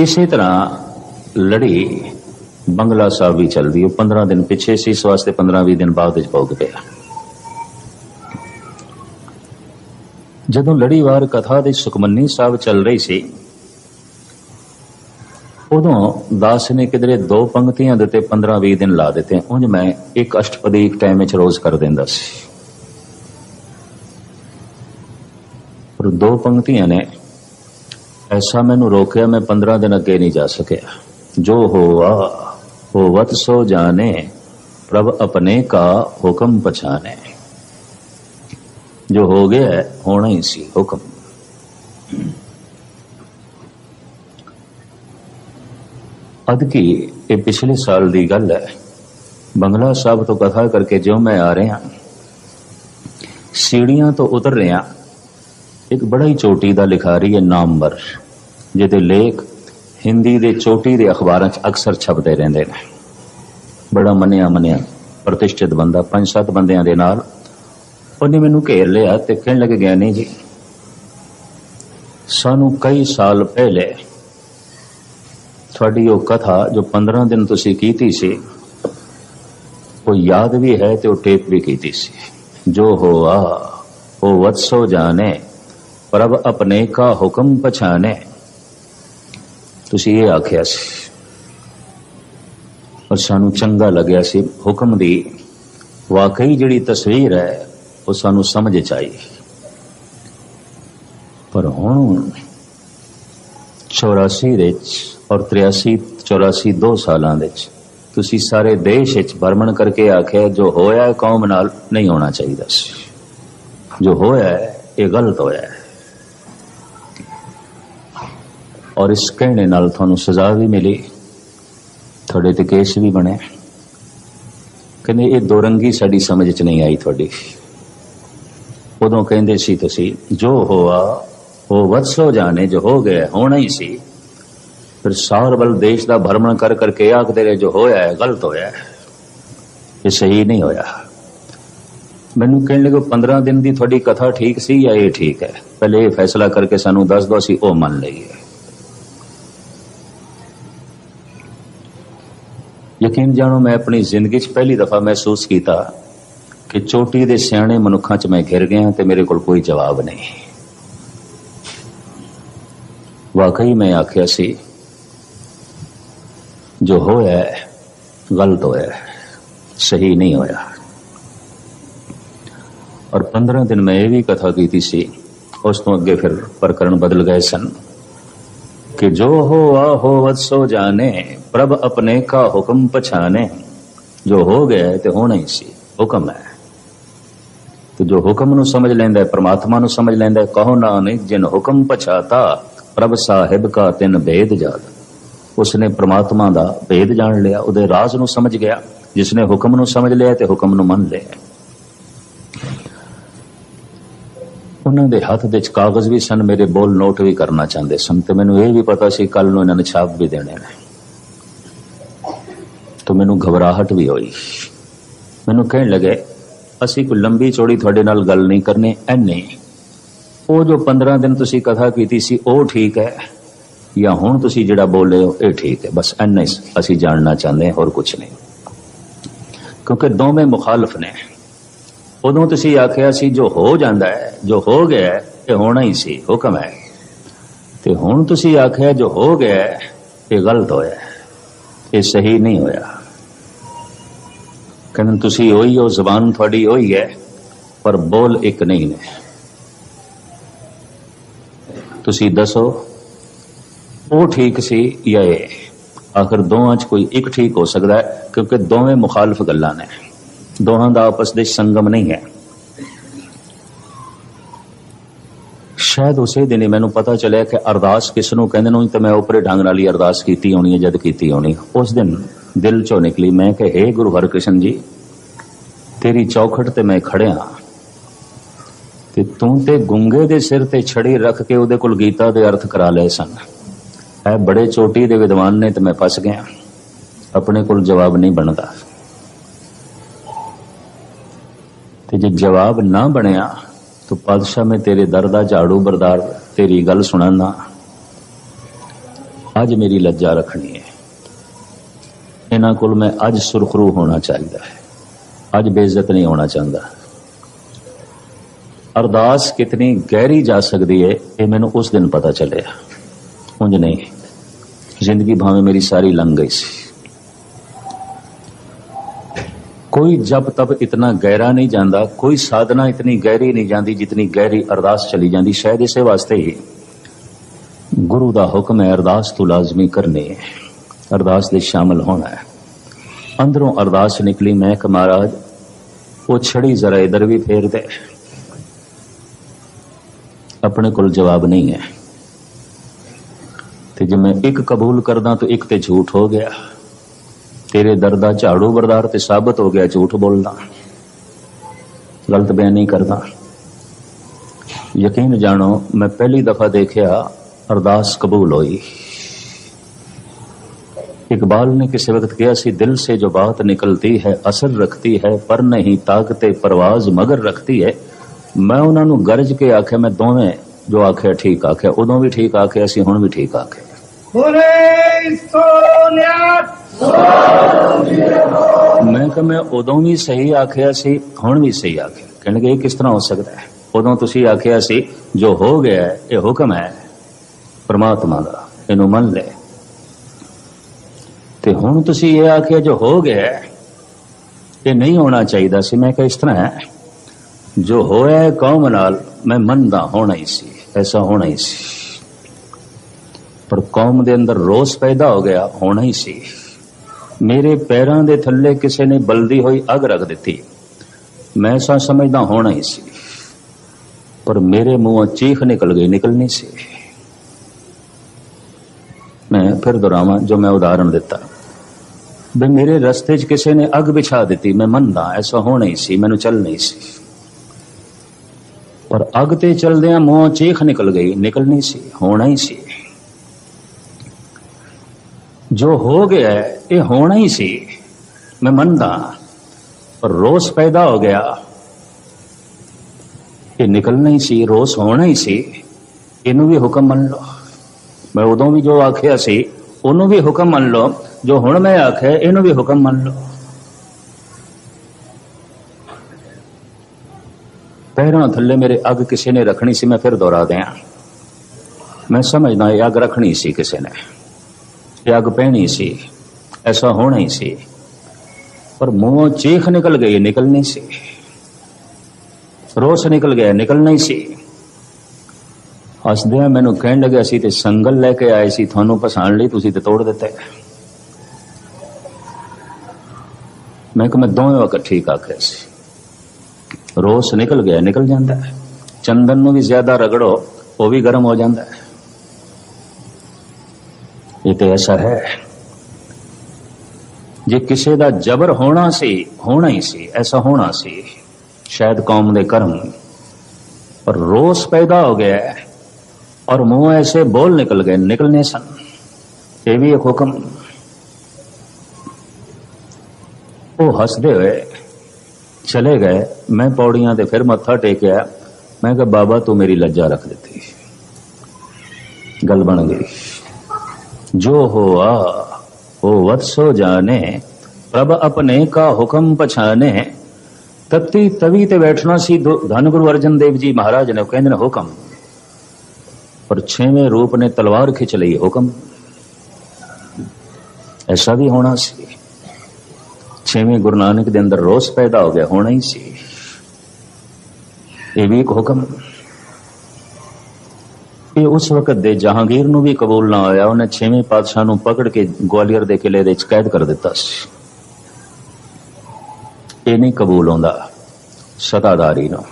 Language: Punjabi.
ਇਸੇ ਤਰ੍ਹਾਂ ਲੜੀ ਬੰਗਲਾ ਸਾਹਿਬ ਵੀ ਚੱਲਦੀ ਉਹ 15 ਦਿਨ ਪਿੱਛੇ ਸੀ, ਇਸ ਵਾਸਤੇ 15-20 ਦਿਨ ਬਾਅਦ ਵਿੱਚ ਭੋਗ ਪਿਆ। ਜਦੋਂ ਲੜੀਵਾਰ ਕਥਾ ਦੇ ਸੁਖਮਨੀ ਸਾਹਿਬ ਚੱਲ ਰਹੀ ਸੀ, ਉਦੋਂ ਦਾਸ ਨੇ ਕਿਧਰੇ ਦੋ ਪੰਕਤੀਆਂ ਦੇ ਤੇ 15-20 ਦਿਨ ਲਾ ਦਿੱਤੇ। ਉਂਝ ਮੈਂ ਇੱਕ ਅਸ਼ਟਪਦੀ ਇੱਕ ਟਾਈਮ ਵਿੱਚ ਰੋਜ਼ ਕਰ ਦਿੰਦਾ ਸੀ। ਪਰ ਦੋ ਪੰਕਤੀਆਂ ਨੇ ਐਸਾ ਮੈਨੂੰ ਰੋਕਿਆ ਮੈਂ 15 ਦਿਨ ਅੱਗੇ ਨਹੀਂ ਜਾ ਸਕਿਆ। ਜੋ ਹੋਆ, ਹੋਵਤ ਸੋ ਜਾਣੇ, ਪ੍ਰਭ ਆਪਣੇ ਕਾ ਹੁਕਮ ਪਛਾਣੇ। ਜੋ ਹੋ ਗਿਆ, ਹੋਣਾ ਹੀ ਸੀ ਹੁਕਮ। ਅਦ ਕੀ ਇਹ ਪਿਛਲੇ ਸਾਲ ਦੀ ਗੱਲ ਹੈ। ਬੰਗਲਾ ਸਾਹਿਬ ਤੋਂ ਕਥਾ ਕਰਕੇ ਜਿਉਂ ਮੈਂ ਆ ਰਿਹਾ, ਸੀੜੀਆਂ ਤੋਂ ਉਤਰ ਰਿਹਾ। ਇੱਕ ਬੜਾ ਹੀ ਚੋਟੀ ਦਾ ਲਿਖਾਰੀ ਹੈ ਨਾਮਵਰ ਜਿਹਦੇ ਲੇਖ ਹਿੰਦੀ ਦੇ ਚੋਟੀ ਦੇ ਅਖਬਾਰਾਂ 'ਚ ਅਕਸਰ ਛਪਦੇ ਰਹਿੰਦੇ ਨੇ। ਬੜਾ ਮੰਨਿਆ ਮੰਨਿਆ ਪ੍ਰਤਿਸ਼ਠਿਤ ਬੰਦਾ, ਪੰਜ ਸੱਤ ਬੰਦਿਆਂ ਦੇ ਨਾਲ। ਉਹਨੇ ਮੈਨੂੰ ਘੇਰ ਲਿਆ ਤੇ ਕਹਿਣ ਲੱਗੇ, ਗਿਆਨੀ ਜੀ, ਸਾਨੂੰ ਕਈ ਸਾਲ ਪਹਿਲੇ ਤੁਹਾਡੀ ਉਹ ਕਥਾ ਜੋ 15 ਦਿਨ ਤੁਸੀਂ ਕੀਤੀ ਸੀ, ਉਹ ਯਾਦ ਵੀ ਹੈ ਤੇ ਉਹ ਟੇਪ ਵੀ ਕੀਤੀ ਸੀ। ਜੋ ਹੋਆ, ਉਹ ਵਤਸੋ ਜਾਣੇ ਪ੍ਰਭ ਆਪਣੇ ਕਾ ਹੁਕਮ ਪਛਾਨੇ ਤੁਸੀਂ ਇਹ ਆਖਿਆ ਸੀ। ਔਰ ਸਾਨੂੰ ਚੰਗਾ ਲੱਗਿਆ ਸੀ ਹੁਕਮ ਦੀ। ਵਾਕਈ ਜਿਹੜੀ ਤਸਵੀਰ ਹੈ, ਉਹ ਸਾਨੂੰ ਸਮਝ ਚ ਆਈ। ਪਰ ਹੁਣ 84 ਵਿੱਚ ਔਰ 83 84 ਦੋ ਸਾਲਾਂ ਵਿੱਚ ਤੁਸੀਂ ਸਾਰੇ ਦੇਸ਼ ਵਿੱਚ ਭਰਮਣ ਕਰਕੇ ਆਖਿਆ, ਜੋ ਹੋਇਆ ਕੌਮ ਨਾਲ ਨਹੀਂ ਹੋਣਾ ਚਾਹੀਦਾ ਸੀ। ਜੋ ਹੋਇਆ ਹੈ ਇਹ ਗਲਤ ਹੋਇਆ। ਹੈ ਔਰ ਇਸ ਕਹਿਣੇ ਨਾਲ ਤੁਹਾਨੂੰ ਸਜ਼ਾ ਵੀ ਮਿਲੀ। ਤੁਹਾਡੇ ਤੇ ਕੇਸ ਵੀ ਬਣੇ। ਕਹਿੰਦੇ, ਇਹ ਦੋਰੰਗੀ ਸਾਡੀ ਸਮਝ ਚ ਨਹੀਂ ਆਈ ਤੁਹਾਡੀ। ਉਦੋਂ ਕਹਿੰਦੇ ਸੀ ਤੁਸੀਂ, ਜੋ ਹੋਆ, ਉਹ ਵਤਸੋ ਜਾਣੇ, ਜੋ ਹੋ ਗਿਆ, ਹੋਣਾ ਹੀ ਸੀ। ਫਿਰ ਸਾਰ ਬਲ ਦੇਸ਼ ਦਾ ਭਰਮਣ ਕਰ ਕਰਕੇ ਆਖਦੇ ਰਹੇ, ਜੋ ਹੋਇਆ ਹੈ, ਗਲਤ ਹੋਇਆ ਹੈ। ਇਹ ਸਹੀ ਨਹੀਂ ਹੋਇਆ। ਮੈਨੂੰ ਕਹਿਣ ਲੱਗੇ 15 ਦਿਨ ਦੀ ਤੁਹਾਡੀ ਕਥਾ ਠੀਕ ਸੀ ਜਾਂ ਇਹ ਠੀਕ ਹੈ? ਪਹਿਲੇ ਇਹ ਫੈਸਲਾ ਕਰਕੇ ਸਾਨੂੰ ਦੱਸ ਦੋ ਅਸੀਂ ਉਹ ਮੰਨ ਲਈਏ। ਯਕੀਨ ਜਾਣੋ, ਮੈਂ ਆਪਣੀ ਜ਼ਿੰਦਗੀ 'ਚ ਪਹਿਲੀ ਦਫਾ ਮਹਿਸੂਸ ਕੀਤਾ ਕਿ ਚੋਟੀ ਦੇ ਸਿਆਣੇ ਮਨੁੱਖਾਂ 'ਚ ਮੈਂ ਘਿਰ ਗਿਆ ਤੇ ਮੇਰੇ ਕੋਲ ਕੋਈ ਜਵਾਬ ਨਹੀਂ। ਵਾਕਈ ਮੈਂ ਆਖਿਆ ਸੀ, ਜੋ ਹੋਇਆ ਗਲਤ ਹੋਇਆ ਸਹੀ ਨਹੀਂ ਹੋਇਆ। ਔਰ 15 ਦਿਨ ਮੈਂ ਇਹ ਵੀ ਕਥਾ ਕੀਤੀ ਸੀ, ਉਸ ਤੋਂ ਅੱਗੇ ਫਿਰ ਪ੍ਰਕਰਨ ਬਦਲ ਗਏ ਸਨ ਕਿ ਜੋ ਹੋਆ ਹੋਵਤ ਸੋ ਜਾਣੇ। ਪ੍ਰਭ ਆਪਣੇ ਕਾ ਹੁਕਮ ਪਛਾਨੇ ਜੋ ਹੋ ਗਿਆ ਤੇ ਹੋਣਾ ਹੀ ਸੀ, ਹੁਕਮ ਹੈ। ਤੇ ਜੋ ਹੁਕਮ ਨੂੰ ਸਮਝ ਲੈਂਦਾ ਹੈ, ਪ੍ਰਮਾਤਮਾ ਨੂੰ ਸਮਝ ਲੈਂਦਾ ਹੈ, ਕਹੋ ਨਾਨਕ, ਜਿਨ ਹੁਕਮ ਪਛਾਤਾ, ਪ੍ਰਭ ਸਾਹਿਬ ਕਾ ਤਿਨ ਭੇਦ ਜਾਦ ਉਸਨੇ ਪ੍ਰਮਾਤਮਾ ਦਾ ਭੇਦ ਜਾਣ ਲਿਆ, ਉਹਦੇ ਰਾਜ਼ ਨੂੰ ਸਮਝ ਗਿਆ। ਜਿਸਨੇ ਹੁਕਮ ਨੂੰ ਸਮਝ ਲਿਆ ਤੇ ਹੁਕਮ ਨੂੰ ਮੰਨ ਲਿਆ। ਉਹਨਾਂ ਦੇ ਹੱਥ ਵਿੱਚ ਕਾਗਜ਼ ਵੀ ਸਨ, ਮੇਰੇ ਬੋਲ ਨੋਟ ਵੀ ਕਰਨਾ ਚਾਹੁੰਦੇ ਸਨ, ਤੇ ਮੈਨੂੰ ਇਹ ਵੀ ਪਤਾ ਸੀ ਕੱਲ ਨੂੰ ਇਹਨਾਂ ਨੇ ਛਾਪ ਵੀ ਦੇਣੇ ਨੇ। ਤਾਂ ਮੈਨੂੰ ਘਬਰਾਹਟ ਵੀ ਹੋਈ। ਮੈਨੂੰ ਕਹਿਣ ਲੱਗੇ ਅਸੀਂ ਕੋਈ ਲੰਬੀ ਚੌੜੀ ਤੁਹਾਡੇ ਨਾਲ ਗੱਲ ਨਹੀਂ ਕਰਨੀ ਐਨੇ ਉਹ ਜੋ 15 ਦਿਨ ਤੁਸੀਂ ਕਥਾ ਕੀਤੀ ਸੀ ਉਹ ਠੀਕ ਹੈ। ਜਾਂ ਹੁਣ ਤੁਸੀਂ ਜਿਹੜਾ ਬੋਲ ਰਹੇ ਹੋ ਇਹ ਠੀਕ ਹੈ। ਬਸ ਐਨਾ ਹੀ ਅਸੀਂ ਜਾਣਨਾ ਚਾਹੁੰਦੇ ਹਾਂ ਹੋਰ ਕੁਝ ਨਹੀਂ। ਕਿਉਂਕਿ ਦੋਵੇਂ ਮੁਖਾਲਫ ਨੇ। ਉਦੋਂ ਤੁਸੀਂ ਆਖਿਆ ਸੀ ਜੋ ਹੋ ਜਾਂਦਾ ਹੈ ਜੋ ਹੋ ਗਿਆ ਹੈ, ਇਹ ਹੋਣਾ ਹੀ ਸੀ ਹੁਕਮ ਹੈ। ਤੇ ਹੁਣ ਤੁਸੀਂ ਆਖਿਆ ਜੋ ਹੋ ਗਿਆ ਇਹ ਗਲਤ ਹੋਇਆ ਇਹ ਸਹੀ ਨਹੀਂ ਹੋਇਆ। ਕਹਿੰਦੇ ਤੁਸੀਂ ਉਹੀ ਹੋ ਜ਼ਬਾਨ ਤੁਹਾਡੀ ਉਹੀ ਹੈ, ਪਰ ਬੋਲ ਇੱਕ ਨਹੀਂ ਨੇ। ਤੁਸੀਂ ਦੱਸੋ, ਉਹ ਠੀਕ ਸੀ ਜਾਂ ਇਹ? ਆਖਰ ਦੋਵਾਂ 'ਚ ਕੋਈ ਇੱਕ ਠੀਕ ਹੋ ਸਕਦਾ ਹੈ, ਕਿਉਂਕਿ ਦੋਵੇਂ ਮੁਖਾਲਫ ਗੱਲਾਂ ਨੇ। ਦੋਹਾਂ ਦਾ ਆਪਸ ਵਿੱਚ ਸੰਗਮ ਨਹੀਂ ਹੈ। ਸ਼ਾਇਦ ਉਸੇ ਦਿਨ ਹੀ ਮੈਨੂੰ ਪਤਾ ਚੱਲਿਆ ਕਿ ਅਰਦਾਸ ਕਿਸ ਨੂੰ ਕਹਿੰਦੇ ਨੂੰ ਤੇ ਮੈਂ ਉਪਰੇ ਢੰਗ ਨਾਲ ਹੀ ਅਰਦਾਸ ਕੀਤੀ ਹੋਣੀ ਹੈ, ਜਦ ਕੀਤੀ ਹੋਣੀ ਉਸ ਦਿਨ ਦਿਲ ਚੋਂ ਨਿਕਲੀ, ਮੈਂ ਕਿ हे ਗੁਰੂ ਹਰਕ੍ਰਿਸ਼ਨ ਜੀ, ਤੇਰੀ ਚੌਖਟ ਤੇ ਮੈਂ ਖੜਿਆ। ਤੇ ਤੂੰ ਤੇ ਗੁੰਗੇ ਦੇ ਸਿਰ ਤੇ ਛੜੀ ਰੱਖ ਕੇ ਉਹਦੇ ਕੋਲ ਗੀਤਾ ਦੇ ਅਰਥ ਕਰਾ ਲਏ ਸਨ। ਇਹ ਬੜੇ ਚੋਟੀ ਦੇ ਵਿਦਵਾਨ ਨੇ ਤੇ ਮੈਂ ਫਸ ਗਿਆ। ਆਪਣੇ ਕੋਲ ਜਵਾਬ ਨਹੀਂ ਬਣਦਾ। ਤੇ ਜੇ ਜਵਾਬ ਨਾ ਬਣਿਆ ਤਾਂ ਪਾਤਸ਼ਾਹ, ਮੈਂ ਤੇਰੇ ਦਰ ਦਾ ਝਾੜੂ ਬਰਦਾਰ ਤੇਰੀ ਗੱਲ ਸੁਣਨਾ। ਅੱਜ ਮੇਰੀ ਲੱਜਾ ਰੱਖਣੀ ਹੈ। ਇਹਨਾਂ ਕੋਲ ਮੈਂ ਅੱਜ ਸੁਰਖਰੂ ਹੋਣਾ ਚਾਹੀਦਾ ਹੈ। ਅੱਜ ਬੇਇੱਜ਼ਤ ਨਹੀਂ ਹੋਣਾ ਚਾਹੁੰਦਾ। ਅਰਦਾਸ ਕਿਤਨੀ ਗਹਿਰੀ ਜਾ ਸਕਦੀ ਹੈ, ਇਹ ਮੈਨੂੰ ਉਸ ਦਿਨ ਪਤਾ ਚੱਲਿਆ। ਉਂਝ ਨਹੀਂ। ਜ਼ਿੰਦਗੀ ਭਾਵੇਂ ਮੇਰੀ ਸਾਰੀ ਲੰਘ ਗਈ ਸੀ। ਕੋਈ ਜਪ ਤਪ ਇਤਨਾ ਗਹਿਰਾ ਨਹੀਂ ਜਾਂਦਾ, ਕੋਈ ਸਾਧਨਾ ਇਤਨੀ ਗਹਿਰੀ ਨਹੀਂ ਜਾਂਦੀ ਜਿਤਨੀ ਗਹਿਰੀ ਅਰਦਾਸ ਚਲੀ ਜਾਂਦੀ ਸ਼ਾਇਦ ਇਸੇ ਵਾਸਤੇ ਹੀ। ਗੁਰੂ ਦਾ ਹੁਕਮ ਹੈ, ਅਰਦਾਸ ਤੋਂ ਲਾਜ਼ਮੀ ਕਰਨੀ ਹੈ। ਅਰਦਾਸ ਦੇ ਸ਼ਾਮਲ ਹੋਣਾ ਹੈ। ਅੰਦਰੋਂ ਅਰਦਾਸ ਨਿਕਲੀ, ਮੈਂ ਕਿ ਮਹਾਰਾਜ, ਉਹ ਛੜੀ ਜ਼ਰਾ ਇਧਰ ਵੀ ਫੇਰ ਦੇ। ਆਪਣੇ ਕੋਲ ਜਵਾਬ ਨਹੀਂ ਹੈ। ਤੇ ਜੇ ਮੈਂ ਇੱਕ ਕਬੂਲ ਕਰਦਾ ਤਾਂ ਇੱਕ ਤੇ ਝੂਠ ਹੋ ਗਿਆ। ਤੇਰੇ ਦਰ ਦਾ ਝਾੜੂ ਬਰਦਾਰ ਤੇ ਸਾਬਤ ਹੋ ਗਿਆ ਝੂਠ ਬੋਲਦਾ ਗਲਤ ਬਿਆਨ ਨਹੀਂ ਕਰਦਾ ਯਕੀਨ ਜਾਣੋ ਮੈਂ ਪਹਿਲੀ ਦਫਾ ਦੇਖਿਆ ਅਰਦਾਸ ਕਬੂਲ ਹੋਈ इकबाल ने किसी वक्त किया सी दिल से जो बात निकलती है असर रखती है पर नहीं ताकते परवाज मगर रखती है ਮੈਂ ਉਹਨਾਂ ਨੂੰ ਗਰਜ ਕੇ ਆਖਿਆ ਮੈਂ ਦੋਵੇਂ ਜੋ ਆਖਿਆ ਠੀਕ ਆਖਿਆ ਉਦੋਂ ਵੀ ਠੀਕ ਆਖਿਆ ਸੀ ਹੁਣ ਵੀ ਠੀਕ ਆਖਿਆ ਬੋਲੇ ਸੋਨਿਆਤ ਮੈਂ ਕਿਹਾ ਮੈਂ ਉਦੋਂ ਵੀ ਸਹੀ ਆਖਿਆ ਸੀ, ਹੁਣ ਵੀ ਸਹੀ ਆਖਿਆ। ਕਹਿਣਗੇ ਇਹ ਕਿਸ ਤਰ੍ਹਾਂ ਹੋ ਸਕਦਾ ਹੈ? ਉਦੋਂ ਤੁਸੀਂ ਆਖਿਆ ਸੀ, ਜੋ ਹੋ ਗਿਆ ਇਹ ਹੁਕਮ ਹੈ। ਪਰਮਾਤਮਾ ਦਾ, ਇਹਨੂੰ ਮੰਨ ਲੈ। ਤੇ ਹੁਣ ਤੁਸੀਂ ਇਹ ਆਖਿਆ, ਜੋ ਹੋ ਗਿਆ ਇਹ ਨਹੀਂ ਹੋਣਾ ਚਾਹੀਦਾ ਸੀ। ਮੈਂ ਕਿਹਾ ਇਸ ਤਰ੍ਹਾਂ ਹੈ, ਜੋ ਹੋਇਆ ਹੈ ਕੌਮ ਨਾਲ, ਮੈਂ ਮੰਨਦਾ ਹੋਣਾ ਹੀ ਸੀ, ਐਸਾ ਹੋਣਾ ਹੀ ਸੀ। ਪਰ ਕੌਮ ਦੇ ਅੰਦਰ ਰੋਸ ਪੈਦਾ ਹੋ ਗਿਆ, ਹੋਣਾ ਹੀ ਸੀ। ਮੇਰੇ ਪੈਰਾਂ ਦੇ ਥੱਲੇ ਕਿਸੇ ਨੇ ਬਲਦੀ ਹੋਈ ਅਗ ਰੱਖ ਦਿੱਤੀ। ਮੈਂ ਸਾ ਸਮਝਦਾ ਹੋਣਾ ਹੀ ਸੀ, ਪਰ ਮੇਰੇ ਮੂੰਹੋਂ ਚੀਖ ਨਿਕਲ ਗਈ ਨਿਕਲਣੀ ਸੀ। ਮੈਂ ਫਿਰ ਦੁਹਰਾਵਾਂ, ਜੋ ਮੈਂ ਉਦਾਹਰਣ ਦਿੱਤਾ। ਵੀ ਮੇਰੇ ਰਸਤੇ 'ਚ ਕਿਸੇ ਨੇ ਅਗ ਵਿਛਾ ਦਿੱਤੀ, ਮੈਂ ਮੰਨਦਾ, ਐਸਾ ਹੋਣਾ ਹੀ ਸੀ, ਮੈਨੂੰ ਚੱਲ ਨਹੀਂ ਸੀ। ਪਰ ਅਗ ਤੇ ਚਲਦਿਆਂ ਮੂੰਹੋਂ ਚੀਖ ਨਿਕਲ ਗਈ ਨਿਕਲਣੀ ਸੀ, ਹੋਣਾ ਹੀ ਸੀ। ਜੋ ਹੋ ਗਿਆ ਇਹ ਹੋਣਾ ਹੀ ਸੀ। ਮੈਂ ਮੰਨਦਾ, ਪਰ ਰੋਸ ਪੈਦਾ ਹੋ ਗਿਆ। ਇਹ ਨਿਕਲਣਾ ਹੀ ਸੀ, ਰੋਸ ਹੋਣਾ ਹੀ ਸੀ। ਇਹਨੂੰ ਵੀ ਹੁਕਮ ਮੰਨ ਲਓ। ਮੈਂ ਉਦੋਂ ਵੀ ਜੋ ਆਖਿਆ ਸੀ, ਉਹਨੂੰ ਵੀ ਹੁਕਮ ਮੰਨ ਲਓ। ਜੋ ਹੁਣ ਮੈਂ ਆਖਿਆ, ਇਹਨੂੰ ਵੀ ਹੁਕਮ ਮੰਨ ਲਓ। ਪੈਰਾਂ ਥੱਲੇ ਮੇਰੇ ਅੱਗ ਕਿਸੇ ਨੇ ਰੱਖਣੀ ਸੀ, ਮੈਂ ਫਿਰ ਦੁਹਰਾ ਦਿਆਂ। ਮੈਂ ਸਮਝਦਾ, ਇਹ ਅੱਗ ਰੱਖਣੀ ਸੀ ਕਿਸੇ ਨੇ। ਇਹ ਅੱਗ ਪੈਣੀ ਸੀ। ਐਸਾ ਹੋਣਾ ਹੀ ਸੀ ਪਰ ਮੂੰਹੋਂ ਚੀਖ ਨਿਕਲ ਗਈ ਨਿਕਲਣੀ ਸੀ ਰੋਸ ਨਿਕਲ ਗਿਆ ਨਿਕਲਣਾ ਹੀ ਸੀ ਹੱਸਦਿਆਂ ਮੈਨੂੰ ਕਹਿਣ ਲੱਗਿਆ ਸੀ ਤੇ ਸੰਗਲ ਲੈ ਕੇ ਆਏ ਸੀ ਤੁਹਾਨੂੰ ਪਸਾਣ ਲਈ ਤੁਸੀਂ ਤੇ ਤੋੜ ਦਿੱਤੇ ਮੈਂ ਕਿ ਮੈਂ ਦੋਵੇਂ ਵਕਤ ਠੀਕ ਆਖਿਆ ਸੀ ਰੋਸ ਨਿਕਲ ਗਿਆ ਨਿਕਲ ਜਾਂਦਾ ਹੈ ਚੰਦਨ ਨੂੰ ਵੀ ਜ਼ਿਆਦਾ ਰਗੜੋ ਉਹ ਵੀ ਗਰਮ ਹੋ ਜਾਂਦਾ ਹੈ ਇਹ ਤੇ ਐਸਾ ਹੈ ਜੇ ਕਿਸੇ ਦਾ ਜ਼ਬਰ ਹੋਣਾ ਸੀ ਹੋਣਾ ਹੀ ਸੀ ਐਸਾ ਹੋਣਾ ਸੀ ਸ਼ਾਇਦ ਕੌਮ ਦੇ ਕਰਮ ਪਰ ਰੋਸ ਪੈਦਾ ਹੋ ਗਿਆ ਹੈ और मुंह ऐसे बोल निकल गए निकलने सन ये भी एक हुक्म वो हंसते हुए चले गए मैं पौड़ियां ते फिर मत्था टेकिया मैं कहा बाबा तू मेरी लज्जा रख देती गल बन गई जो हुआ वो वत्सो जाने प्रभ अपने का हुक्म पछाने तत्ती तवी ते बैठना सी धो- धन गुरु अर्जन देव जी महाराज ने कहते ने हुक्म पर छेवें रूप ने तलवार खिंच ली हुक्म ऐसा भी होना सी छेवें गुरु नानक ਦੇ ਅੰਦਰ ਰੋਸ ਪੈਦਾ ਹੋ ਗਿਆ ਹੋਣਾ ਹੀ ਸੀ ਇਹ ਵੀ ਇੱਕ ਹੁਕਮ ਇਹ ਉਸ ਵਕਤ ਦੇ ਜਹਾਂਗੀਰ ਨੂੰ ਵੀ ਕਬੂਲ ਨਾ ਆਇਆ। ਉਹਨੇ ਛੇਵੇਂ ਪਾਤਸ਼ਾਹ ਨੂੰ ਪਕੜ ਕੇ ਗਵਾਲੀਅਰ ਦੇ ਕਿਲੇ ਦੇ ਵਿੱਚ ਕੈਦ ਕਰ ਦਿੱਤਾ ਸੀ। ਇਹ ਨਹੀਂ ਕਬੂਲ ਆਉਂਦਾ। ਸਤਾਦਾਰੀ ਨੂੰ